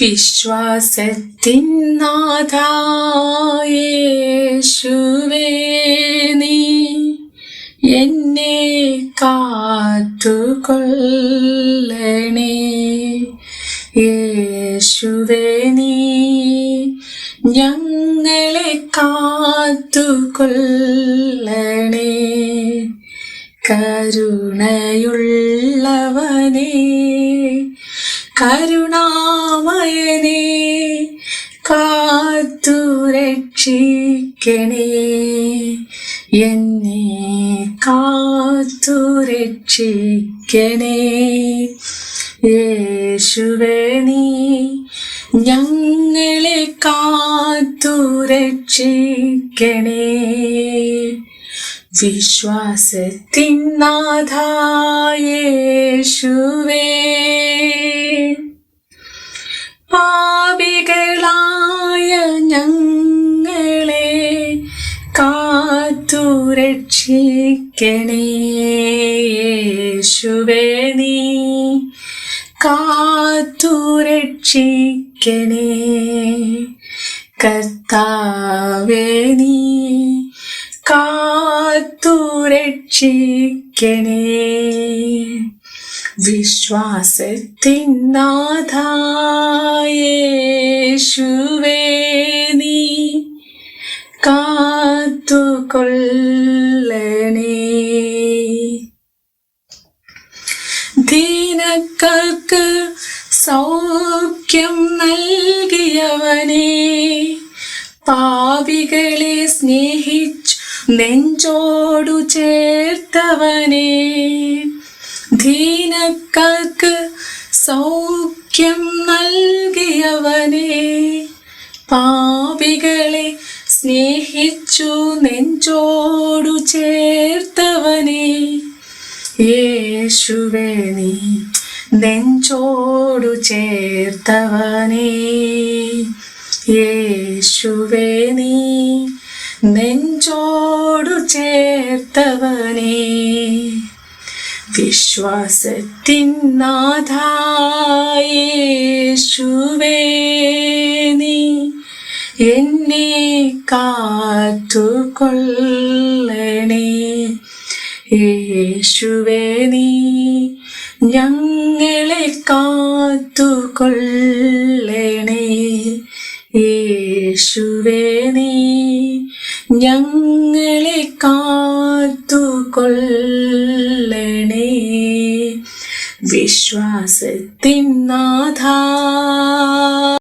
വിശ്വാസത്തിൻ എന്നെ കാത്തുകൊള്ളണേ. യേശുവേ നീ ഞങ്ങളെ കാത്തുകൊള്ളണേ. കരുണയുള്ളവനേ കരുണാമയനേ കാത്തു രക്ഷിക്കണേ. എന്നെ കാത്തു രക്ഷിക്കണേ. യേശുവേ നീ ഞങ്ങളെ കാത്തു രക്ഷിക്കണേ. നാഥായേശുവേ പാപികളായ ഞങ്ങളെ കാത്തു രക്ഷിക്കണേ. യേശുവേ നീ കാത്തുരക്ഷിക്കണേ കർത്താവേ നീ കാത്തു രക്ഷിക്കണേ. വിശ്വാസത്തിൻ നാഥായേശുവേ നീ കാത്തുകൊള്ളണേ. ദീനക്കൾക്ക് സൗഖ്യം നൽകിയവനേ പാപികളെ സ്നേഹിച്ചു നെഞ്ചോടു ചേർത്തവനേ. ദീനക്കൾക്ക് സൗഖ്യം നൽകിയവനെ പാപികളെ സ്നേഹിച്ചു നെഞ്ചോടു ചേർത്തവനെ. യേശുവേ നീ നെഞ്ചോടു ചേർത്തവനെ. യേശുവേ നീ നെഞ്ചോടു ചേർത്തവനേ. വിശ്വാസത്തിൻ നാഥായേശുവേ നീ എന്നെ കാത്തുകൊള്ളണേ. യേശുവേ നീ ഞങ്ങളെ കാത്തുകൊള്ളണേ. യേശുവേ നീ ഞങ്ങളെ കാത്തുകൊള്ളണേ. വിശ്വാസത്തിൻ നാഥാ.